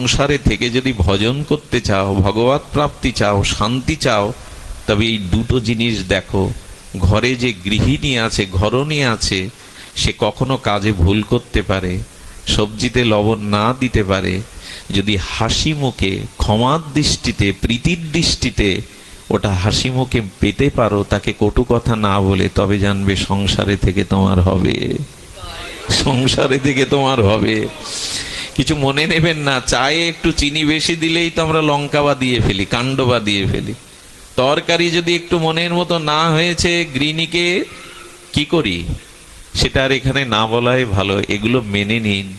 সংসারে থেকে যদি ভজন করতে চাও, ভগবত প্রাপ্তি চাও, শান্তি চাও, তবে এই দুটো জিনিস দেখো। ঘরে যে গৃহিণী আছে, ঘরণী আছে, সে কখনো কাজে ভুল করতে পারে, সবজিতে লবণ না দিতে পারে। যদি হাসি মুখে, ক্ষমার দৃষ্টিতে, প্রীতির দৃষ্টিতে ওটা হাসি মুখে পেতে পারো, তাকে কটু কথা না বলে, তবে জানবে সংসারে থেকে তোমার হবে। সংসারে থেকে তোমার হবে। কিছু মনে নেবেন না। চায়ে একটু চিনি বেশি দিলেই তো আমরা লঙ্কা বা দিয়ে ফেলি কাণ্ড বা দিয়ে ফেলি। তরকারি যদি একটু মনের মতো না হয়েছে গৃহিণীকে, কি করি? সেটা আর এখানে না বলাই ভালো, এগুলো মেনে নিন।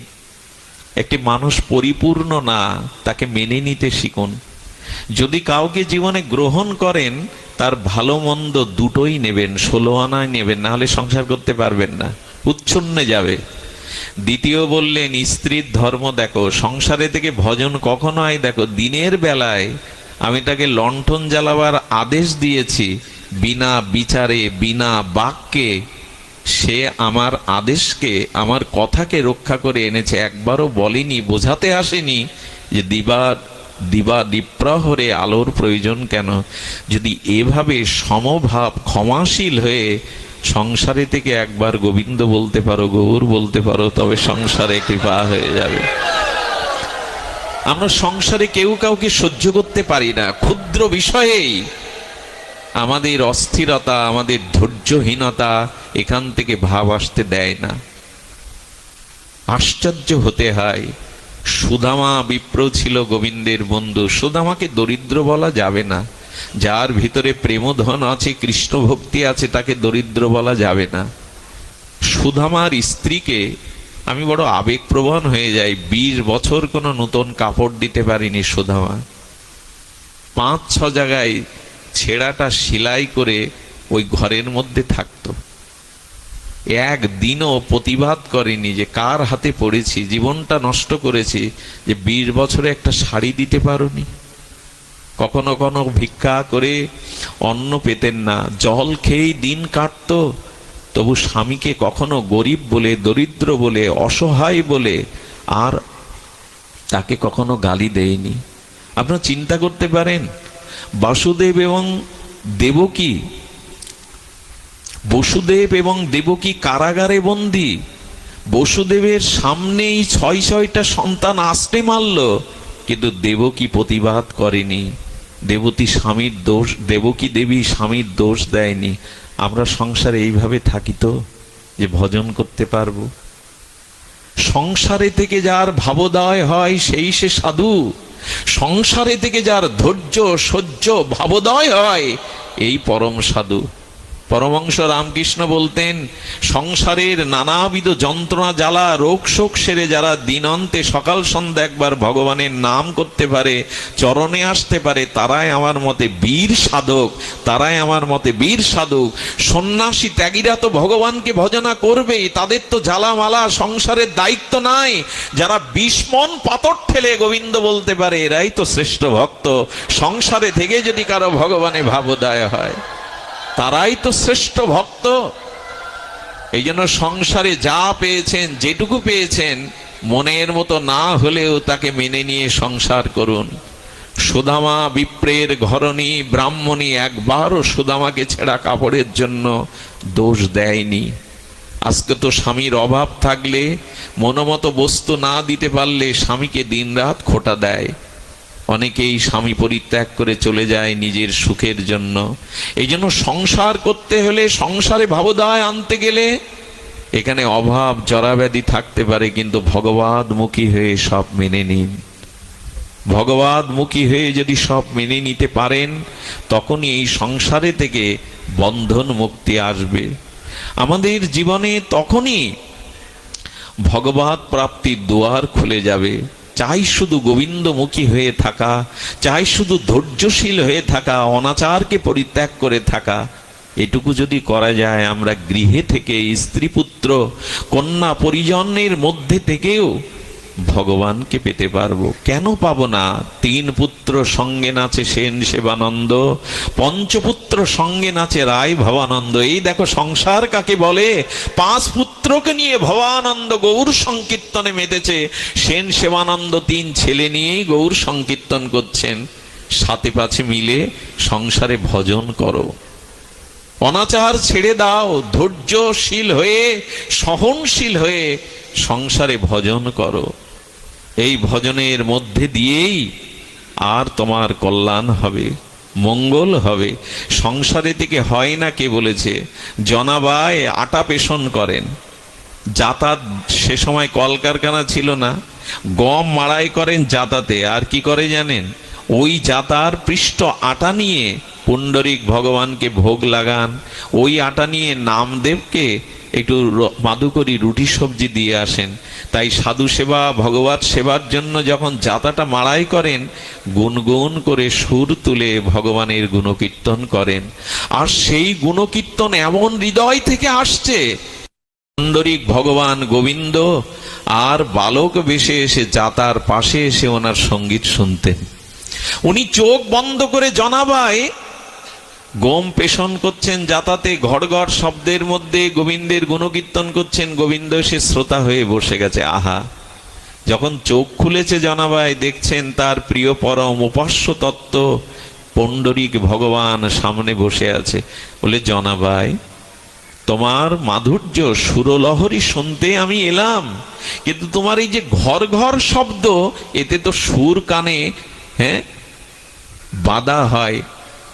একটি মানুষ পরিপূর্ণ না, তাকে মেনে নিতে শিখুন। যদি কাউকে জীবনে গ্রহণ করেন, তার ভালো মন্দ দুটোই নেবেন, ষোলো আনায় নেবেন, না হলে সংসার করতে পারবেন না, উচ্ছন্নে যাবে। দ্বিতীয় বললেন, স্ত্রীর ধর্ম দেখো, সংসারে থেকে ভজন কখনো হয় দেখো, দিনের বেলায় আমি তাকে লণ্ঠন জ্বালাবার আদেশ দিয়েছি, বিনা বিচারে, বিনা বাক্যে সে আমার আদেশকে, আমার কথাকে রক্ষা করে এনেছে। একবারও বলেনি, বোঝাতে আসেনি যে দিবা দিবা দ্বীপ্রহরে আলোর প্রয়োজন কেন? যদি এভাবে সমভাব, ক্ষমাশীল হয়ে সংসারে থেকে একবার গোবিন্দ বলতে পারো, গৌর বলতে পারো, তবে সংসারে কৃপা হয়ে যাবে। আমরা সংসারে কেউ কাউকে সহ্য করতে পারি না। ক্ষুদ্র বিষয়েই আমাদের অস্থিরতা, আমাদের ধৈর্যহীনতা এখান থেকে ভাব আসতে দেয় না। আশ্চর্য হতে হয়, সুদামা বিপ্র ছিল গোবিন্দের বন্ধু। সুদামাকে দরিদ্র বলা যাবে না। যার ভিতরে প্রেমধন আছে কৃষ্ণ ভক্তি আছে, তাকে দরিদ্র বলা যাবে না। সুধামার স্ত্রীকে আমি বড় আবেগপ্রবণ হয়ে যাই। বিশ বছর কোনো নতুন কাপড় দিতে পারিনি সুধামা। পাঁচ, ছ জায়গায় ছেঁড়াটা সেলাই করে ওই ঘরের মধ্যে থাকতো। একদিনও প্রতিবাদ করেনি যে কার হাতে পড়েছি, জীবনটা নষ্ট করেছি, যে বিশ বছরে একটা শাড়ি দিতে পারোনি। কখনো কখনো ভিক্ষা করে অন্ন পেতেন না। জল খেয়েই দিন কাটতো। তবু স্বামীকে কখনো গরিব বলে, দরিদ্র বলে, অসহায় বলে আর তাকে কখনো গালি দেয়নি। আপনারা চিন্তা করতে পারেন, বাসুদেব এবং দেবকী, বসুদেব এবং দেবকী কারাগারে বন্দি। বসুদেবের সামনেই ছয় ছয়টা সন্তান আসতে মারল, কিন্তু দেবকী প্রতিবাদ করেনি। দেবতী স্বামীর দোষ, দেবকী দেবী স্বামীর দোষ দেয়নি। আমরা সংসারে এইভাবে থাকি তো, যে ভজন করতে পারব। সংসারে থেকে যার ভাবোদয় হয়, সেই সে সাধু। সংসারে থেকে যার ধৈর্য, সহ্য, ভাবোদয় হয়, এই পরম সাধু। পরমংশ রামকৃষ্ণ বলতেন, সংসারের নানাবিধ যন্ত্রণা, জ্বালা, রোগ শোক সেরে যারা দিনন্তে সকাল সন্ধ্যা একবার ভগবানের নাম করতে পারে, চরণে আসতে পারে, তারাই আমার মতে বীর সাধক, তারাই আমার মতে বীর সাধক। সন্ন্যাসী ত্যাগীরা তো ভগবানকে ভজনা করবেই তাদের তো জ্বালামালা, সংসারের দায়িত্ব নাই। যারা বিস্মন পাথর ঠেলে গোবিন্দ বলতে পারে, এরাই তো শ্রেষ্ঠ ভক্ত। সংসারে থেকে যদি কারও ভগবানে ভাবোদয় হয়। তারাই তো শ্রেষ্ঠ ভক্ত। এই জন্য সংসারে যা পেয়েছেন, যেটুকু পেয়েছেন, মনের মতো না হলেও তাকে মেনে নিয়ে সংসার করুন। সুদামা বিপ্রের ঘরণী ব্রাহ্মণী একবারও সুদামাকে ছেঁড়া কাপড়ের জন্য দোষ দেয়নি। আজকে তো স্বামীর অভাব থাকলে, মনোমতো বস্তু না দিতে পারলে স্বামীকে দিনরাত খোটা দেয়। অনেকেই স্বামী পরিত্যাগ করে চলে যায় নিজের সুখের জন্য। এই জন্য সংসার করতে হলে সংসারে ভাবদায় আনতে গেলে এখানে অভাব, জরাব্যাধি থাকতে পারে, কিন্তু ভগবাদমুখী হয়ে সব মেনে নিন। ভগবাদমুখী হয়ে যদি সব মেনে নিতে পারেন, তখনই এই সংসারে থেকে বন্ধন মুক্তি আসবে। আমাদের জীবনে তখনই ভগবত প্রাপ্তির দুয়ার খুলে যাবে। চাই শুধু গোবিন্দমুখী হয়ে থাকা, চাই শুধু ধৈর্যশীল হয়ে থাকা, অনাচারকে পরিত্যাগ করে থাকা। এটুকু যদি করা যায়, আমরা গৃহে থেকে স্ত্রী পুত্র কন্যা পরিজনের মধ্যে থেকেও ভগবানকে পেতে পারব। কেন পাবো না? তিন পুত্র সঙ্গে নাচে সেন সেবানন্দ, পঞ্চপুত্র সঙ্গে নাচে রায় ভবানন্দ। এই দেখো সংসার কাকে বলে? পাঁচ পুত্রকে নিয়ে ভবানন্দ গৌর সংকীর্তনে মেতেছে। সেন সেবানন্দ তিন ছেলে নিয়েই গৌর সংকীর্তন করছেন। সাথে পাছে মিলে সংসারে ভজন করো। অনাচার ছেড়ে দাও, ধৈর্যশীল হয়ে, সহনশীল হয়ে সংসারে ভজন করো। এই ভজনের মধ্যে দিয়েই আর তোমার কল্যাণ হবে, মঙ্গল হবে। সংসারে থেকে হয় না কে বলেছে, জনাবায় আটা পেশন করেন। যাতায়াত সে সময় কলকারখানা ছিল না, গম মাড়াই করেন যাতাতে আর কি করে জানেন? ওই যাতার পৃষ্ঠ আটা নিয়ে পুণ্ডরিক ভগবানকে ভোগ লাগান। ওই আটা নিয়ে নামদেবকে একটু মাদুকরি রুটি সবজি দিয়ে আসেন। তাই সাধু সেবা, ভগবত সেবার জন্য যখন যাতাটা মাড়াই করেন, গুনগুন করে সুর তুলে ভগবানের গুণকীর্তন করেন। আর সেই গুণকীর্তন এমন হৃদয় থেকে আসছে পুণ্ডরিক ভগবান গোবিন্দ, আর বালক বেশে এসে যাতার পাশে এসে ওনার সংগীত শুনতেন। উনি চোখ বন্ধ করে জনাবায় গম পেশন করছেন যাতাতে ঘর ঘর শব্দের মধ্যে গোবিন্দের গুণকীর্তন করছেন, গোবিন্দ সে শ্রোতা হয়ে বসে গেছে। আহা! যখন চোখ খুলেছে জনাবায়, দেখছেন তার প্রিয় পরম উপাস্য তত্ত্ব, পণ্ডরিক ভগবান সামনে বসে আছে। বলে, জনাবাই, তোমার মাধুর্য সুরলহরী শুনতে আমি এলাম। কিন্তু তোমার এই যে ঘর ঘর শব্দ, এতে তো সুর কানে হ্যাঁ বাধা হয়।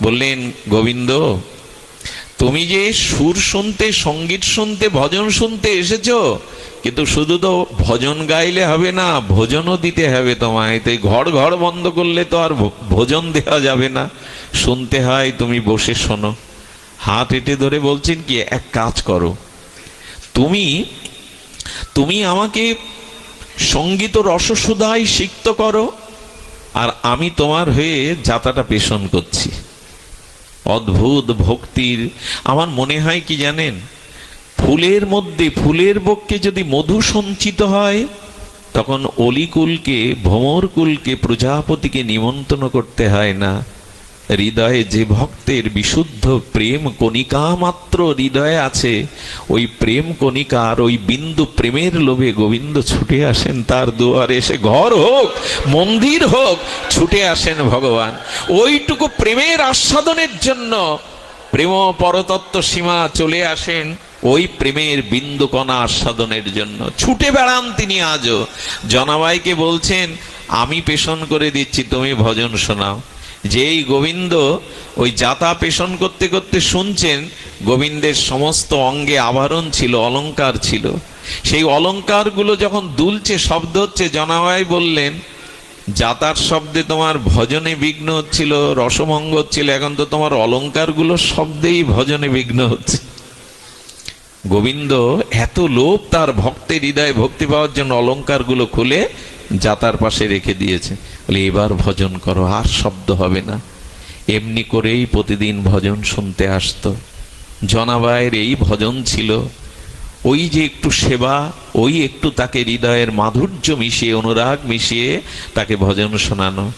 বললেন, গোবিন্দ, তুমি যে সুর শুনতে, সংগীত শুনতে, ভজন শুনতে এসেছ, কিন্তু শুধু তো ভজন গাইলে হবে না, ভোজনও দিতে হবে তোমায়। তাই ঘর ঘর বন্ধ করলে তো আর ভোজন দেওয়া যাবে না। শুনতে হয়, তুমি বসে শোনো। হাত এটে ধরে বলছেন কি, এক কাজ করো। তুমি তুমি আমাকে সংগীত রসসুধায় সিক্ত করো, আর আমি তোমার হয়ে যাতাটা পেশন করছি। অদ্ভুত ভক্তির। আমার মনে হয় কি জানেন? ফুলের মধ্যে, ফুলের বক্ষে যদি মধু সঞ্চিত হয়, তখন অলিকুলকে, ভ্রমরকুলকে, প্রজাপতিকে নিমন্ত্রণ করতে হয় না। হৃদয়ে যে ভক্তের বিশুদ্ধ প্রেম কণিকা মাত্র হৃদয়ে আছে, ওই প্রেম কণিকার ওই বিন্দু প্রেমের লোভে গোবিন্দ ছুটে আসেন তার দুয়ারে। এসে ঘর হোক, মন্দির হোক, ছুটে আসেন ভগবান। ওইটুকু প্রেমের আস্বাদনের জন্য প্রেম পরতত্ত্ব সীমা চলে আসেন, ওই প্রেমের বিন্দু কণা আস্বাদনের জন্য। ছুটে বেড়ান তিনি আজও। জনাবাইকে বলছেন, আমি পেশন করে দিচ্ছি, তুমি ভজন শোনাও। যেই গোবিন্দ ওই যাতা পেশন করতে করতে শুনছেন, গোবিন্দের সমস্ত অঙ্গে আভরণ ছিল, অলঙ্কার ছিল। সেই অলংকারগুলো যখন দুলছে, শব্দ হচ্ছে, জনাবাই বললেন, যাতার শব্দে তোমার ভজনে বিঘ্ন হচ্ছিল, রসমঙ্গ হচ্ছিল, এখন তো তোমার অলংকারগুলো শব্দেই ভজনে বিঘ্ন হচ্ছে। গোবিন্দ এত লোভ তার ভক্তের হৃদয়ে ভক্তি পাওয়ার জন্য অলংকারগুলো খুলে যাতার পাশে রেখে দিয়েছে। বলে, এবার ভজন করো, আর শব্দ হবে না। এমনি করেই প্রতিদিন ভজন শুনতে আসতো। জনাবায়ের এই ভজন ছিল, ওই যে একটু সেবা, ওই একটু তাকে হৃদয়ের মাধুর্য মিশিয়ে, অনুরাগ মিশিয়ে তাকে ভজন শোনানো।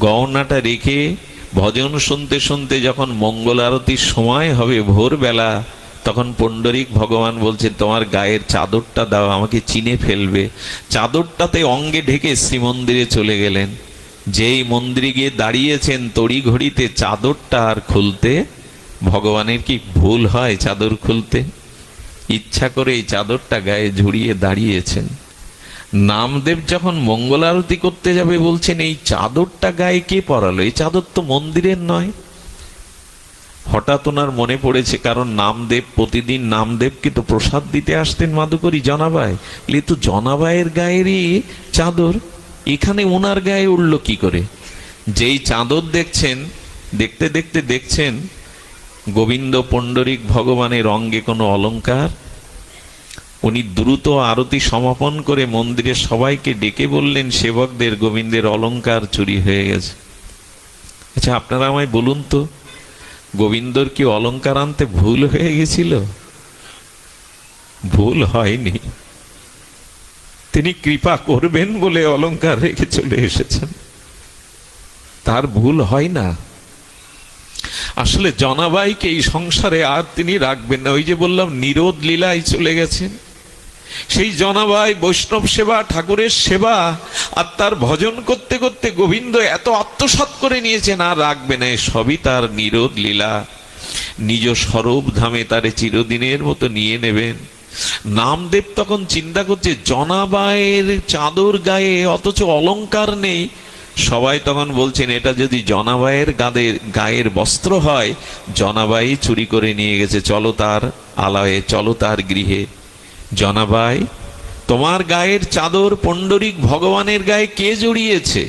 গহনাটা রেখে ভজন শুনতে শুনতে যখন মঙ্গল আরতির সময় হবে ভোরবেলা তখন পণ্ডরিক ভগবান বলছে তোমার গায়ের চাদরটা দাও, আমাকে চিনে ফেলবে। চাদরটাতে অঙ্গে ঢেকে শ্রীমন্দিরে চলে গেলেন। যেই মন্দিরে গিয়ে দাঁড়িয়েছেন তড়ি ঘড়িতে চাদরটা আর খুলতে, ভগবানের কি ভুল হয় চাদর খুলতে? ইচ্ছা করে এই চাদরটা গায়ে ঝুড়িয়ে দাঁড়িয়েছেন। নামদেব যখন মঙ্গল আরতি করতে যাবে বলছেন, এই চাদরটা গায়ে কে পরালো? এই চাদর তো মন্দিরের নয়। হঠাৎ ওনার মনে পড়েছে, কারণ নামদেব, প্রতিদিন নামদেবকে তো প্রসাদ দিতে আসতেন মাদুকরি জনাবাই। এ তো জনাবাইয়ের গায়েরই চাদর। এখানে ওনার গায়ে উঠল কি করে? যেই চাদর দেখছেন, দেখতে দেখতে দেখছেন, গোবিন্দ পণ্ডরিক ভগবানের অঙ্গে কোনো অলংকার উনি দ্রুত আরতি সমাপন করে মন্দিরে সবাইকে ডেকে বললেন, সেবকদের গোবিন্দের অলংকার চুরি হয়ে গেছে। আচ্ছা আপনারা আমায় বলুন তো গোবিন্দর কি অলঙ্কার আনতে ভুল হয়ে গেছিল? ভুল হয়নি। তিনি কৃপা করবেন বলে অলঙ্কার রেখে চলে এসেছেন। তার ভুল হয় না। আসলে জনাবাইকে এই সংসারে আর তিনি রাখবেন না। ওই যে বললাম, নিরোধ লীলায় চলে গেছেন। সেই জনাবাই বৈষ্ণব সেবা, ঠাকুরের সেবা, আর তার ভজন করতে করতে গোবিন্দ এত আত্মসাৎ করে নিয়েছেন, আর রাখবে না সবই তার নিরোধ লীলা। নিজ স্বরূপ ধামে তারে চিরদিনের মতো নিয়ে নেবেন। নামদেব তখন চিন্তা করছে, জনাবাইয়ের চাদর গায়ে অথচ অলংকার নেই। সবাই তখন বলছেন, এটা যদি জনাবাইয়ের গাদের গায়ের বস্ত্র হয়, জনাবাই চুরি করে নিয়ে গেছে, চলো তার আলয়ে, চলো তার গৃহে। জনাবাই, তোমার গায়ের চাদর পণ্ডরিক ভগবানের গায়ে কে জড়িয়েছে?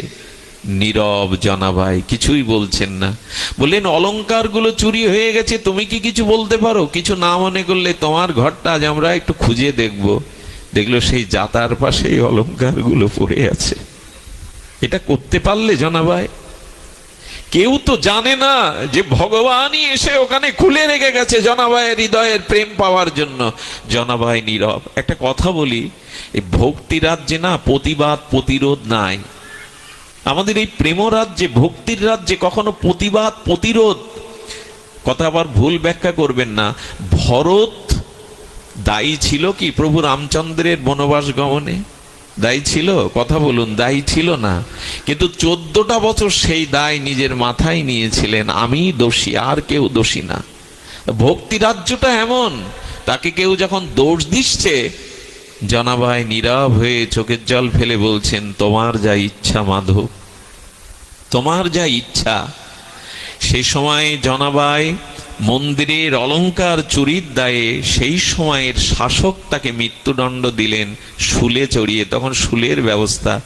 নীরব জনাবাই কিছুই বলছেন না। বললেন অলংকারগুলো চুরি হয়ে গেছে, তুমি কি কিছু বলতে পারো? কিছু না মনে করলে তোমার ঘরটা আজ আমরা একটু খুঁজে দেখব। দেখল সেই জাতার পাশে এই অলংকারগুলো পড়ে আছে। এটা করতে পারলে জনাবাই? কেউ তো জানে না যে ভগবানই এসে ওখানে খুলে রেখে গেছে জনাবাইয়ের হৃদয়ের প্রেম পাওয়ার জন্য। জনাবাই নীরব। একটা কথা বলি, এই ভক্তি রাজ্যে না প্রতিবাদ, প্রতিরোধ নাই। আমাদের এই প্রেম রাজ্যে ভক্তির রাজ্যে কখনো প্রতিবাদ, প্রতিরোধ কথা আবার ভুল ব্যাখ্যা করবেন না। ভরত দায়ী ছিল কি প্রভু রামচন্দ্রের বনবাস গমনে? দায়ী ছিল? কথা বলুন, দায়ী ছিল না। কিন্তু চোদ্দটা বছর সেই দায় নিজের মাথায় নিয়েছিলেন। আমি দোষী, আর কেউ দোষী না। ভক্তি রাজ্যটা এমন, তাকে কেউ যখন দোষ দিচ্ছে জনাভাই নীরব হয়ে চোখের জল ফেলে বলছেন, তোমার যা ইচ্ছা মাধব, তোমার যা ইচ্ছা। সেই সময় জনাবাই মন্দিরের অলঙ্কার চুরির দায়ে সেই সময়ের শাসক তাকে মৃত্যুদণ্ড দিলেন শুলে চড়িয়ে। তখন শুলের ব্যবস্থা,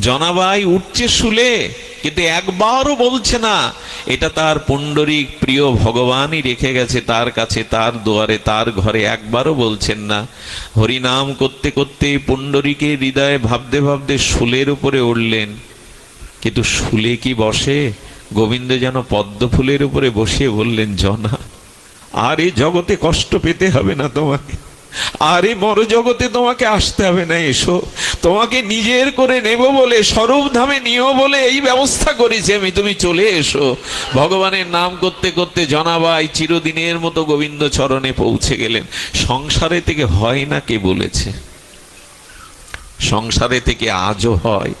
জনাবাই, উঠছে শুলে, কিন্তু একবারও বলছে না। এটা তার পুণ্ডরিক প্রিয় ভগবানই রেখে গেছে তার কাছে, তার দুয়ারে, তার ঘরে, একবারও বলছেন না। হরিনাম করতে করতে পুণ্ডরীকে হৃদয়ে ভাবতে ভাবতে শুলের উপরে উঠলেন। কিন্তু শুলে কি বসে? গোবিন্দ যেন পদ্ম ফুলের উপরে বসিয়ে বললেন, জনা, আর এই জগতে কষ্ট পেতে হবে না তোমাকে। আর এই মর জগতে তোমাকে আসতে হবে না, এসো। তোমাকে নিজের করে নেব বলে, স্বরূপ ধামে নিও বলে এই ব্যবস্থা করেছি আমি। তুমি চলে এসো। ভগবানের নাম করতে করতে জনাবাই চিরদিনের মতো গোবিন্দ চরণে পৌঁছে গেলেন। সংসারে থেকে হয় না কে বলেছে? সংসারে থেকে আজও হয়।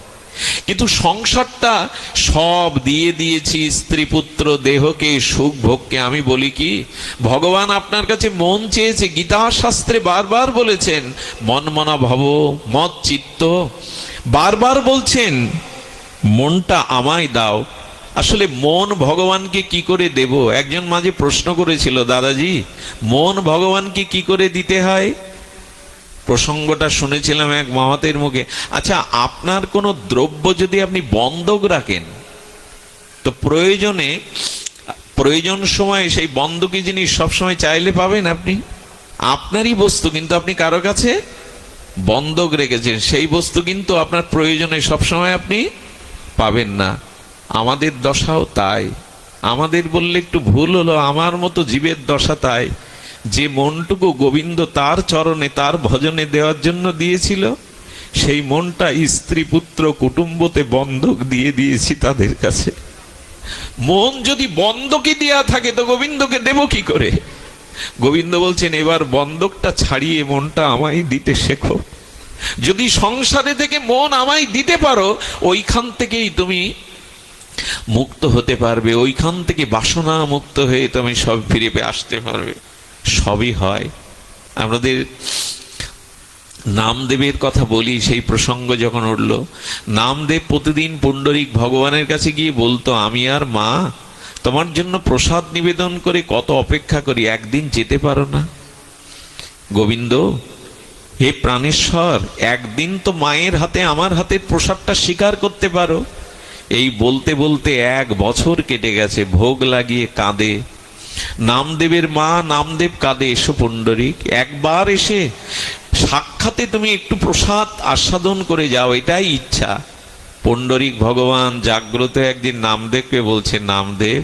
কিন্তু সংসারটা সব দিয়ে দিয়েছি, স্ত্রী পুত্র দেহকে, সুখ ভোগকে। আমি বলি কি, ভগবান আপনার কাছে মন চেয়েছে গীতা শাস্ত্রে বারবার বলেছেন মন মনা ভব, মত চিত্ত। বারবার বলছেন, মনটা আমায় দাও। আসলে মন ভগবানকে কি করে দেব? একজন মাঝে প্রশ্ন করেছিল, দাদাজি, মন ভগবানকে কি করে দিতে হয়? প্রসঙ্গটা শুনেছিলাম এক মামাতের মুখে। আচ্ছা আপনার কোনো দ্রব্য যদি আপনি বন্ধক রাখেন, তো প্রয়োজনে, প্রয়োজন সময় সেই বন্ধকি জিনিস সবসময় চাইলে পাবেন আপনি, আপনারই বস্তু কিন্তু আপনি কারও কাছে বন্ধক রেখেছেন, সেই বস্তু কিন্তু আপনার প্রয়োজনে সবসময় আপনি পাবেন না। আমাদের দশাও তাই। আমাদের বললে একটু ভুল হলো, আমার মতো জীবের দশা তাই। যে মনটুকু গোবিন্দ তার চরণে, তার ভজনে দেওয়ার জন্য দিয়েছিল, সেই মনটা স্ত্রী পুত্র কুটুম্বতে বন্ধক দিয়ে দিয়েছি তাদের কাছে। মন যদি বন্ধকি দেয়া থাকে, তো গোবিন্দকে দেব কি করে? গোবিন্দ বলছেন, এবার বন্ধকটা ছাড়িয়ে মনটা আমায় দিতে শেখো। যদি সংসারে থেকে মন আমায় দিতে পারো, ওইখান থেকেই তুমি মুক্ত হতে পারবে, ওইখান থেকে বাসনা মুক্ত হয়ে তুমি সব ফিরে আসতে পারবে। সবই হয়। আমাদের নামদেবের কথা বলি, সেই প্রসঙ্গ যখন উঠল, নামদেব প্রতিদিন পুণ্ডরিক ভগবানের কাছে গিয়ে বলতো, আমি আর মা, তোমার জন্য প্রসাদ নিবেদন করে কত অপেক্ষা করি, একদিন যেতে পারো না? গোবিন্দ, হে প্রাণেশ্বর, একদিন তো মায়ের হাতে, আমার হাতের প্রসাদটা স্বীকার করতে পারো। এই বলতে বলতে এক বছর কেটে গেছে, ভোগ লাগিয়ে কাঁদে। নামদেবের মা, নামদেব কাঁদে, এসো পুণ্ডরিক একবার এসে সাক্ষাতে তুমি একটু প্রসাদ আস্বাদন করে যাও, এটাই ইচ্ছা। পণ্ডরিক ভগবান জাগ্রত একদিন নামদেবকে বলছে, নামদেব,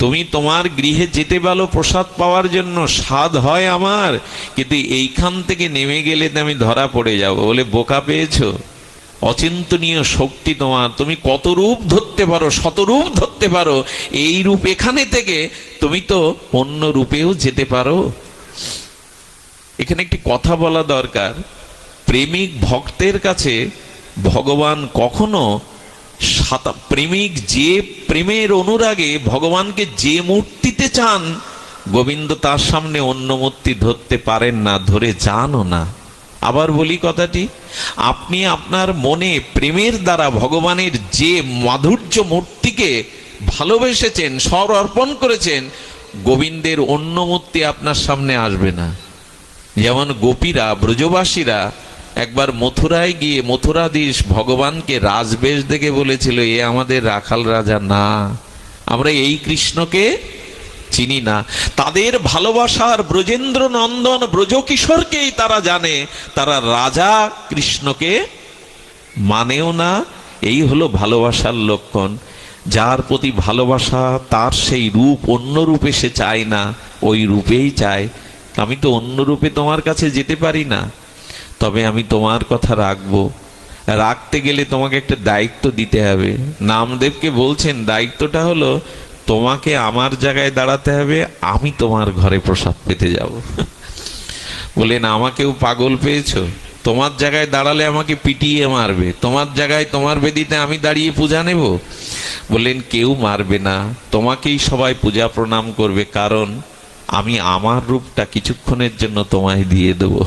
তুমি তোমার গৃহে যেতে পারো প্রসাদ পাওয়ার জন্য, স্বাদ হয় আমার, কিন্তু এইখান থেকে নেমে গেলে আমি ধরা পড়ে যাব। বলে বোকা পেয়েছ? অচিন্তনীয় শক্তি তোমার। তুমি কত রূপ ধরতে পারো, শত রূপ ধরতে পারো, এই রূপ এখানে থেকে তুমি তো অন্য রূপেও যেতে পারো। এখানে একটি কথা বলা দরকার। প্রেমিক ভক্তের কাছে ভগবান কখনো প্রেমিক যে প্রেমের অনুরাগে ভগবানকে যে মূর্তিতে চান, গোবিন্দ তার সামনে অন্য মূর্তি ধরতে পারেন না, ধরে যানও না। আবার বলি কথাটি, আপনি আপনার মনে প্রেমের দ্বারা ভগবানের যে মাধুর্য মূর্তিকে ভালোবেসেছেন স্বর অর্পণ করেছেন, গোবিন্দের অন্য মূর্তি আপনার সামনে আসবে না। যেমন গোপীরা, ব্রজবাসীরা একবার মথুরায় গিয়ে মথুরাধীশ ভগবানকে রাজবেশ দেখে বলেছিল, এ আমাদের রাখাল রাজা, না, আমরা এই কৃষ্ণকে চিনি না। তাদের ভালোবাসার ব্রজেন্দ্র নন্দন ব্রজকিশোরকেই তারা জানে। তারা রাজা কৃষ্ণকে মানেও না। এই হলো ভালোবাসার লক্ষণ। যার প্রতি ভালোবাসা, তার সেই রূপ অন্য রূপে সে চায় না, ওই রূপেই চায়। আমি তো অন্য রূপে তোমার কাছে যেতে পারি না। তবে আমি তোমার কথা রাখব। রাখতে গেলে তোমাকে একটা দায়িত্ব দিতে হবে। নামদেবকে বলছেন, দায়িত্বটা হলো তোমাকে আমার জায়গায় দাঁড়াতে হবে, আমি তোমার ঘরে প্রসাদ পেতে যাব। বলেন আমাকেও পাগল পেয়েছ? তোমার জায়গায় দাঁড়ালে আমাকে পিটিয়ে মারবে। তোমার জায়গায়, তোমার বেদিতে আমি দাঁড়িয়ে পূজা নেব? বললেন, কেউ মারবে না। তোমাকেই সবাই পূজা প্রণাম করবে, কারণ আমি আমার রূপটা কিছুক্ষণের জন্য তোমায় দিয়ে দেব।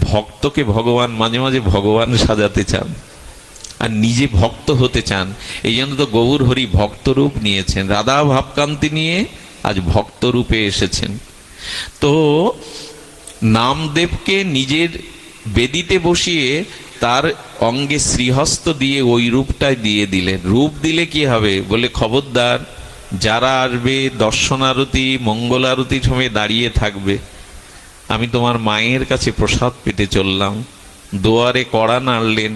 ভক্তকে ভগবান, মাঝে মাঝে ভগবান সাজাতে চান। আর নিজে ভক্ত হতে চান, এই জন্য তো গৌর হরি ভক্ত রূপ নিয়েছেন। রাধা ভাবকান্তি নিয়ে আজ ভক্ত রূপে এসেছেন। তো নামদেবকে নিজের বেদিতে বসিয়ে তার অঙ্গে শ্রীহস্ত দিয়ে ওই রূপটাই দিয়ে দিলেন। রূপ দিলে কি হবে? বলে খবরদার, যারা আসবে দর্শন আরতি মঙ্গল আরতির সময় দাঁড়িয়ে থাকবে। আমি তোমার মায়ের কাছে প্রসাদ পেতে চললাম। দুয়ারে কড়া নাড়লেন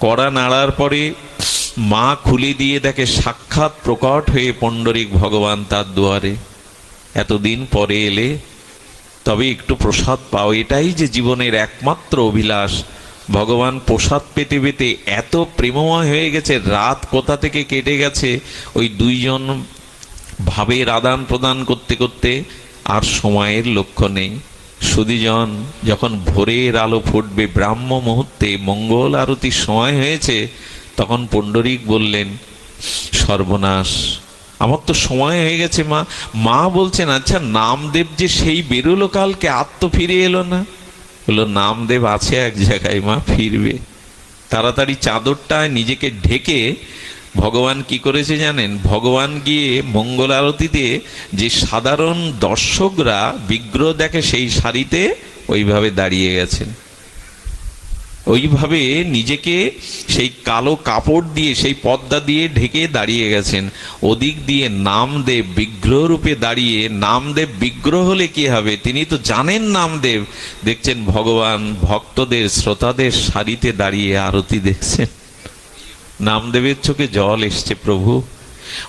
কড়া নাড়ার পরে মা খুলে দিয়ে দেখে সাক্ষাৎ প্রকট হয়ে পণ্ডরিক ভগবান তার দুয়ারে। এতদিন পরে এলে, তবে একটু প্রসাদ পাও। এটাই যে জীবনের একমাত্র অভিলাষ। ভগবান প্রসাদ পেতে পেতে এত প্রেমময় হয়ে গেছে, রাত কোথা থেকে কেটে গেছে, ওই দুইজন ভাবের আদান প্রদান করতে করতে আর সময়ের লক্ষ্য নেই। সুদীজন, যখন ভোরের আলো ফুটবে ব্রাহ্ম মুহূর্তে মঙ্গল আরতির সময় হয়েছে, তখন পণ্ডরিক বললেন, সর্বনাশ, আমার তো সময় হয়ে গেছে মা। মা বলছেন আচ্ছা নামদেব যে সেই বেরোলো কালকে আত্ম ফিরে এলো না। বলল, নামদেব আছে এক জায়গায় মা, ফিরবে। তাড়াতাড়ি চাদরটায় নিজেকে ঢেকে ভগবান কি করেছে জানেন? ভগবান গিয়ে মঙ্গল আরতিতে যে সাধারণ দর্শকরা বিগ্রহ দেখে সেই শাড়িতে ওইভাবে দাঁড়িয়ে গেছেন। ওইভাবে নিজেকে সেই কালো কাপড় দিয়ে, সেই পদ্মা দিয়ে ঢেকে দাঁড়িয়ে গেছেন। ওদিক দিয়ে নামদেব বিগ্রহ রূপে দাঁড়িয়ে, নামদেব বিগ্রহ হলে কি হবে? তিনি তো জানেন নামদেব। দেখছেন ভগবান ভক্তদের, শ্রোতাদের সারিতে দাঁড়িয়ে আরতি দেখছেন। নামদেবের চোখে জল এসছে, প্রভু।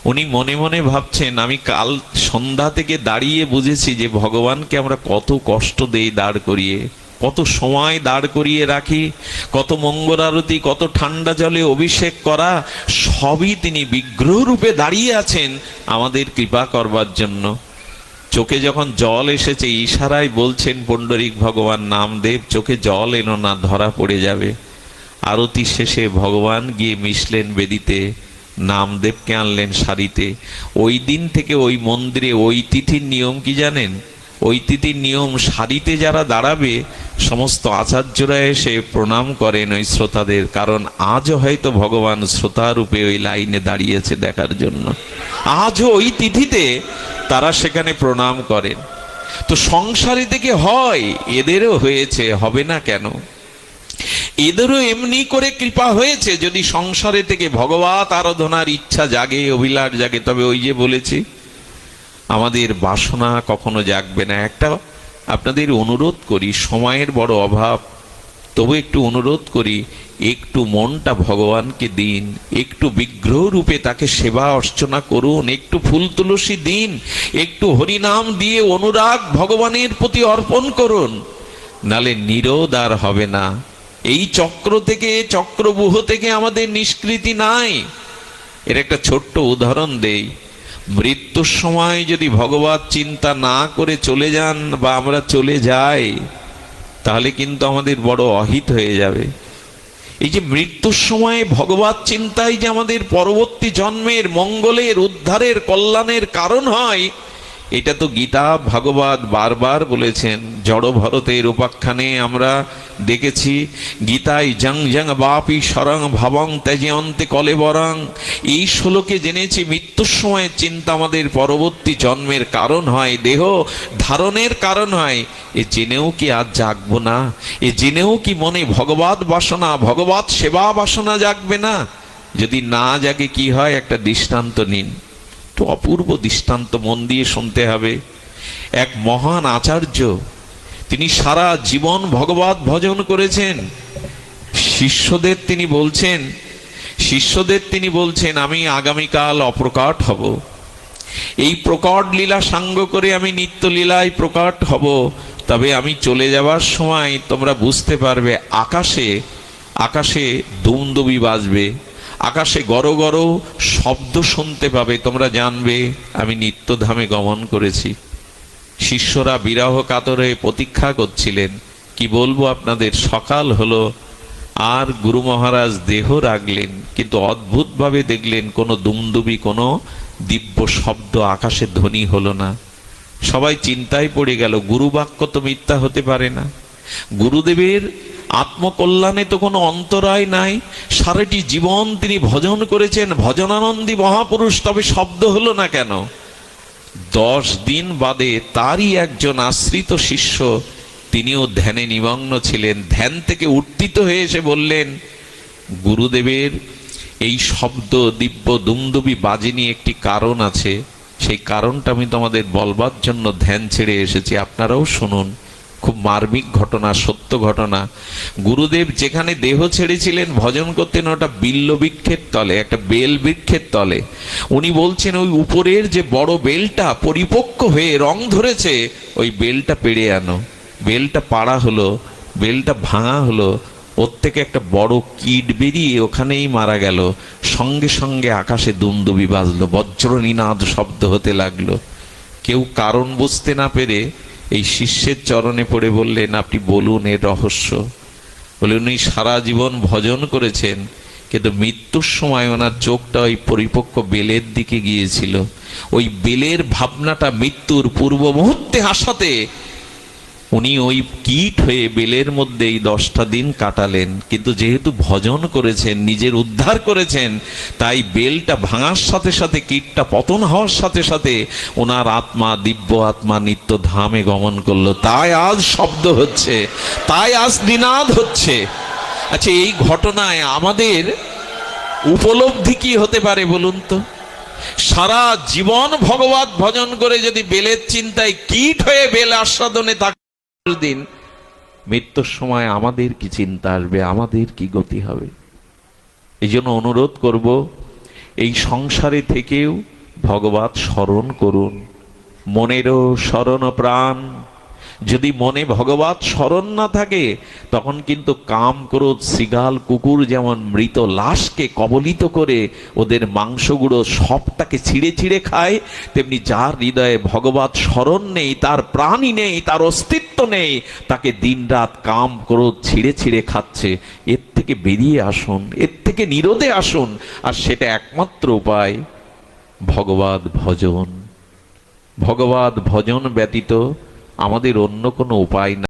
উনি মনে মনে ভাবছেন, আমি কাল সন্ধ্যা থেকে দাঁড়িয়ে বুঝেছি যে ভগবানকে আমরা কত কষ্ট দেই দাঁড় করিয়ে, কত সময় দাঁড় করিয়ে রাখি, কত মঙ্গল আরতি, কত ঠান্ডা জলে অভিষেক করা, সবই তিনি বিগ্রহ রূপে দাঁড়িয়ে আছেন আমাদের কৃপা করবার জন্য। চোখে যখন জল এসেছে, ইশারায় বলছেন, পণ্ডরিক ভগবান, নামদেব, চোখে জল এনো না, ধরা পড়ে যাবে। আরতি শেষে ভগবান গিয়ে মিশলেন বেদিতে, নামদেবকে আনলেন সারিতে। ওই দিন থেকে ওই মন্দিরে ওই তিথির নিয়ম কি জানেন? ওই তিথির নিয়ম সারিতে যারা দাঁড়াবে, সমস্ত আচার্যরা এসে প্রণাম করেন ওই শ্রোতাদের, কারণ আজও হয়তো ভগবান শ্রোতা রূপে ওই লাইনে দাঁড়িয়েছে দেখার জন্য। আজও ওই তিথিতে তারা সেখানে প্রণাম করেন। তো সংসারে থেকে হয়, এদেরও হয়েছে, হবে না কেন? এদেরও এমনি করে কৃপা হয়েছে, যদি সংসারে থেকে ভগবত আরাধনার ইচ্ছা জাগে, অভিলাষ জাগে, তবে ওই যে বলেছি, আমাদের বাসনা কখনো জাগবে না। একটা আপনাদের অনুরোধ করি, সময়ের বড় অভাব, তবু একটু অনুরোধ করি, একটু মনটা ভগবানকে দিন, একটু বিগ্রহ রূপে তাকে সেবা অর্চনা করুন, একটু ফুল তুলসী দিন, একটু হরিনাম দিয়ে অনুরাগ ভগবানের প্রতি অর্পণ করুন, নালে নিরোধ আর হবে না। এই চক্র থেকে চক্রবুহ থেকে আমাদের নিষ্কৃতি নাই। এর একটা ছোট্ট উদাহরণ দেই। মৃত্যুর সময় যদি ভগবত চিন্তা না করে চলে যান বা আমরা চলে যাই, তাহলে কিন্তু আমাদের বড় অহিত হয়ে যাবে। এই যে মৃত্যুর সময় ভগবত চিন্তাই যে আমাদের পরবর্তী জন্মের, মঙ্গলের, উদ্ধারের, কল্যাণের কারণ হয় এটা তো গীতা ভাগবত বারবার বলেছেন, জড় ভরতের উপাখ্যানে আমরা দেখেছি, গীতায় জং জং বাপি সরং ভাবং ত্যাজয়ন্তে কলে বরং। এই শ্লোকে জেনেছি, মৃত্যুর সময় চিন্তা আমাদের পরবর্তী জন্মের কারণ হয়, দেহ ধারণের কারণ হয়। এ জেনেও কি আজ জাগবো না? এ জেনেও কি মনে ভগবত বাসনা, ভগবত সেবা বাসনা জাগবে না? যদি না জাগে কি হয়? একটা দৃষ্টান্ত নিন। একটু অপূর্ব দৃষ্টান্ত মন দিয়ে শুনতে হবে। এক মহান আচার্য, তিনি সারা জীবন ভগবত ভজন করেছেন। শিষ্যদের তিনি বলছেন, শিষ্যদের তিনি বলছেন, আমি আগামীকাল অপ্রকাট হব। এই প্রকট লীলা সাঙ্গ করে আমি নিত্য লীলায় প্রকট হব। তবে আমি চলে যাওয়ার সময় তোমরা বুঝতে পারবে, আকাশে আকাশে দুমদুবি বাজবে। আকাশে গড় গড় শব্দ শুনতে পাবে, তোমরা জানবে, আমি নিত্যধামে গমন করেছি। শিষ্যরা বিরাহ কাতরে প্রতীক্ষা করছিলেন, কি বলব আপনাদের, সকাল হলো, আর গুরু মহারাজ দেহ রাখলেন, কিন্তু অদ্ভুতভাবে দেখলেন কোনো দুমদুবি, কোনো দিব্য শব্দ আকাশে ধ্বনি হলো না। সবাই চিন্তায় পড়ে গেল গুরু বাক্য তো মিথ্যা হতে পারে না। গুরুদেবের আত্মকল্যাণে তো কোনো অন্তরায় নাই। সারাটি জীবন তিনি ভজন করেছেন, ভজনানন্দী মহাপুরুষ, তবে শব্দ হলো না কেন? দশ দিন বাদে তারই একজন আশ্রিত শিষ্য, তিনিও ধ্যানে নিমগ্ন ছিলেন। ধ্যান থেকে উত্থিত হয়ে এসে বললেন, গুরুদেবের এই শব্দ, দিব্য দুমদুবি বাজেনি একটি কারণ আছে। সেই কারণটা আমি তোমাদের বলবার জন্য ধ্যান ছেড়ে এসেছি। আপনারাও শুনুন। খুব মার্মিক ঘটনা, সত্য ঘটনা। গুরুদেব যেখানে দেহ ছেড়েছিলেন, ভজন করতেন ওটা বিল্ল বৃক্ষের তলে, একটা বেল বৃক্ষের তলে। উনি বলছেন, ওই উপরের যে বড় বেলটা পরিপক্ক হয়ে রং ধরেছে, ওই বেলটা পেড়ে আনো। বেলটা পাড়া হলো, বেলটা ভাঙা হলো, ওর থেকে একটা বড় কীট বেরিয়ে ওখানেই মারা গেল। সঙ্গে সঙ্গে আকাশে দুমদুবি বাজলো বজ্র নিনাদ শব্দ হতে লাগল। কেউ কারণ বুঝতে না পেরে এই শিষ্যের চরণে পড়ে বললেন, আপনি বলুন এর রহস্য। বলে উনি সারা জীবন ভজন করেছেন, কিন্তু মৃত্যুর সময় ওনার চোখটা ওই পরিপক্ক বেলের দিকে গিয়েছিল। ওই বেলের ভাবনাটা মৃত্যুর পূর্ব মুহূর্তে আসাতে উনি ওই কীট হয়ে বেলের মধ্যে এই দশটা দিন কাটালেন। কিন্তু যেহেতু ভজন করেছেন, নিজের উদ্ধার করেছেন, তাই বেলটা ভাঙার সাথে সাথে, কীটটা পতন হওয়ার সাথে সাথে ওনার আত্মা, দিব্য আত্মা নিত্য ধামে গমন করল। তাই আজ শব্দ হচ্ছে, তাই আজ নিনাদ হচ্ছে। আচ্ছা এই ঘটনায় আমাদের উপলব্ধি কি হতে পারে বলুন তো? সারা জীবন ভগবত ভজন করে যদি বেলের চিন্তায় কীট হয়ে বেল আস্বাদনে থাকে দিন মৃত্যুর সময় আমাদের কি চিন্তা আসবে? আমাদের কি গতি হবে? এই জন্য অনুরোধ করব, এই সংসারে থেকেও ভগবত স্মরণ করুন। মনেরও স্মরণ প্রাণ যদি মনে ভগবত স্মরণ না থাকে, তখন কিন্তু কাম ক্রোধ সিগাল কুকুর যেমন মৃত লাশকে কবলিত করে ওদের মাংসগুলো সবটাকে ছিঁড়ে ছিঁড়ে খায়, তেমনি যার হৃদয়ে ভগবত স্মরণ নেই, তার প্রাণই নেই, তার অস্তিত্ব নেই, তাকে দিনরাত কাম ক্রোধ ছিঁড়ে ছিঁড়ে খাচ্ছে। এর থেকে বেরিয়ে আসুন, এর থেকে নিরোধে আসুন, আর সেটা একমাত্র উপায়, ভগবত ভজন। ভগবত ভজন ব্যতীত আমাদের অন্য কোনো উপায় না